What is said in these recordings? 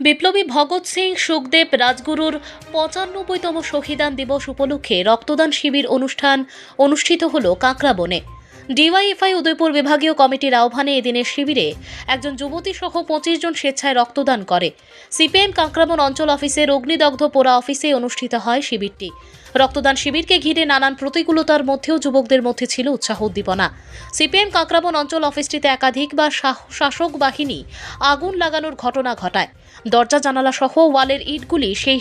বিপ্লবী ভগৎ সিং, সুখদেব রাজগুরুর পঁচানব্বইতম শহীদান দিবস উপলক্ষে রক্তদান শিবির অনুষ্ঠান অনুষ্ঠিত হল কাঁকড়াবনে ডিওয়াইএফআই উদয়পুর বিভাগীয় কমিটির আহ্বানে এদিনের শিবিরে একজন যুবতী সহ পঁচিশ জন স্বেচ্ছায় রক্তদান করে। সিপিএম কাঁকড়াবন অঞ্চল অফিসের অগ্নিদগ্ধ পোড়া অফিসে অনুষ্ঠিত হয় শিবিরটি। রক্তদান শিবিরকে ঘিরে নানান প্রতিকূলতার মধ্যেও যুবকদের মধ্যে ছিল উৎসাহ উদ্দীপনা। সিপিএম কাঁকড়াবন অঞ্চল অফিসটিতে একাধিকবার শাসক বাহিনী আগুন লাগানোর ঘটনা ঘটায়। দরজা জানালা সহ ওয়ালের ইটগুলি সেই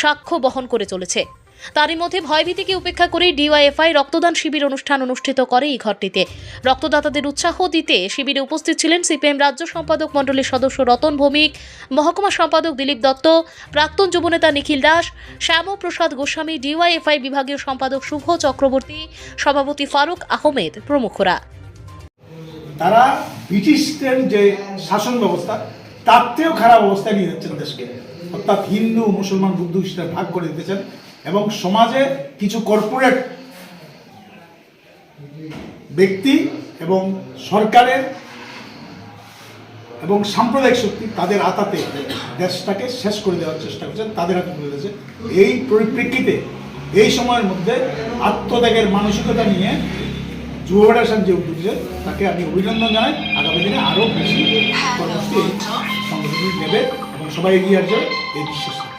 সাক্ষ্য বহন করে চলেছে। তারই মধ্যে ভয়ভীতিকে উপেক্ষা করে ডিওয়াইএফআই রক্তদান শিবির অনুষ্ঠান অনুষ্ঠিত করে এই ঘরটিতে। রক্তদাতাদের উৎসাহ দিতে শিবিরে উপস্থিত ছিলেন সিপিএম রাজ্য সম্পাদক মণ্ডলীর সদস্য রতন ভৌমিক, মহকুমা সম্পাদক দিলীপ দত্ত, প্রাক্তন যুবনেতা নিখিল দাস, শ্যামপ্রসাদ গোস্বামী, ডিওয়াইএফআই বিভাগীয় সম্পাদক শুভ চক্রবর্তী, সভাপতি ফারুক আহমেদ প্রমুখরা। তারা ব্রিটিশদের যে শাসন ব্যবস্থা, তার থেকেও খারাপ অবস্থায় নিয়ে যাচ্ছেন দেশকে। অর্থাৎ হিন্দু, মুসলমান, বুদ্ধ ভাগ করে দিতেছেন। এবং সমাজে কিছু কর্পোরেট ব্যক্তি এবং সরকারের এবং সাম্প্রদায়িক শক্তি তাদের আতাতে দেশটাকে শেষ করে দেওয়ার চেষ্টা করছেন, তাদের হাতে তুলে দিয়েছে এই পরিপ্রেক্ষিতে, এই সময়ের মধ্যে আত্মত্যাগের মানসিকতা নিয়ে যুব ফেডারেশন যে উদ্যোগ তাকে আমি অভিনন্দন জানাই আগামী দিনে আরও বেশি কর্মসূচি এই সংগঠনটি নেবে এবং সবাই এগিয়ে আসবে এই বিশ্বাস।